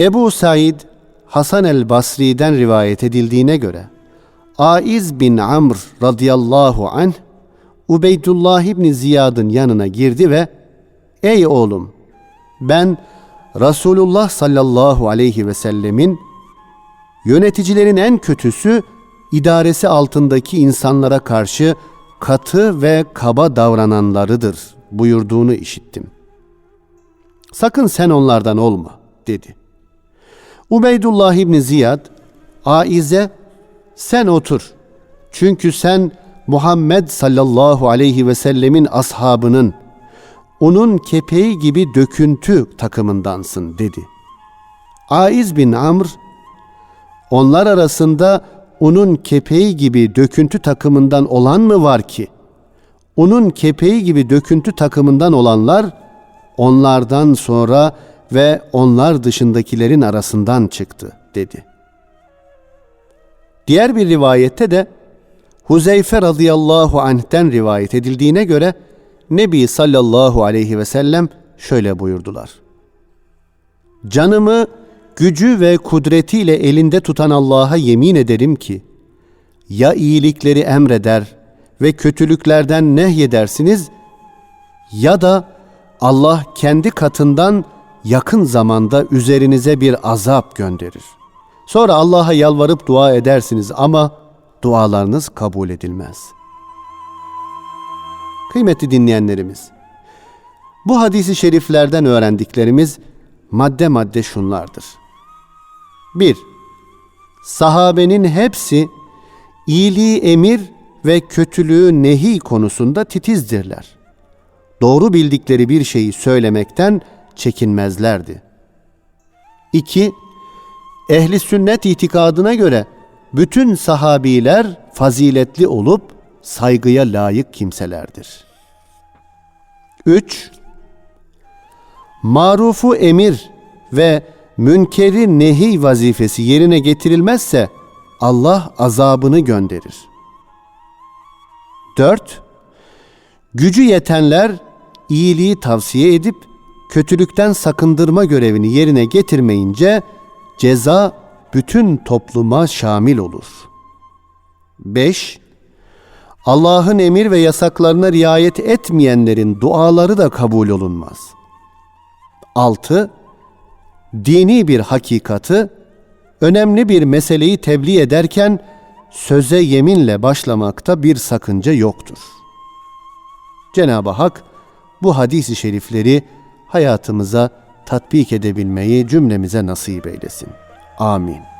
Ebu Said Hasan el Basri'den rivayet edildiğine göre Aiz bin Amr radıyallahu anh Ubeydullah ibn Ziyad'ın yanına girdi ve Ey oğlum ben Resulullah sallallahu aleyhi ve sellemin yöneticilerin en kötüsü idaresi altındaki insanlara karşı katı ve kaba davrananlarıdır buyurduğunu işittim. Sakın sen onlardan olma dedi. Ubeydullah İbni Ziyad, Aize sen otur. Çünkü sen Muhammed sallallahu aleyhi ve sellemin ashabının, onun kepeği gibi döküntü takımındansın dedi. Aiz bin Amr, onlar arasında onun kepeği gibi döküntü takımından olan mı var ki? Onun kepeği gibi döküntü takımından olanlar, onlardan sonra ve onlar dışındakilerin arasından çıktı dedi. Diğer bir rivayette de Huzeyfe radıyallahu anh'ten rivayet edildiğine göre Nebi sallallahu aleyhi ve sellem şöyle buyurdular. Canımı gücü ve kudretiyle elinde tutan Allah'a yemin ederim ki ya iyilikleri emreder ve kötülüklerden nehyedersiniz ya da Allah kendi katından yakın zamanda üzerinize bir azap gönderir. Sonra Allah'a yalvarıp dua edersiniz ama dualarınız kabul edilmez. Kıymetli dinleyenlerimiz, bu hadisi şeriflerden öğrendiklerimiz madde madde şunlardır. 1. Sahabenin hepsi iyiliği emir ve kötülüğü nehi konusunda titizdirler. Doğru bildikleri bir şeyi söylemekten çekinmezlerdi. 2. Ehli sünnet itikadına göre bütün sahabiler faziletli olup saygıya layık kimselerdir. 3. Marufu emir ve münkeri nehi vazifesi yerine getirilmezse Allah azabını gönderir. 4. Gücü yetenler iyiliği tavsiye edip kötülükten sakındırma görevini yerine getirmeyince ceza bütün topluma şamil olur. 5. Allah'ın emir ve yasaklarına riayet etmeyenlerin duaları da kabul olunmaz. 6. Dini bir hakikati, önemli bir meseleyi tebliğ ederken söze yeminle başlamakta bir sakınca yoktur. Cenab-ı Hak bu hadisi şerifleri hayatımıza tatbik edebilmeyi cümlemize nasip eylesin. Amin.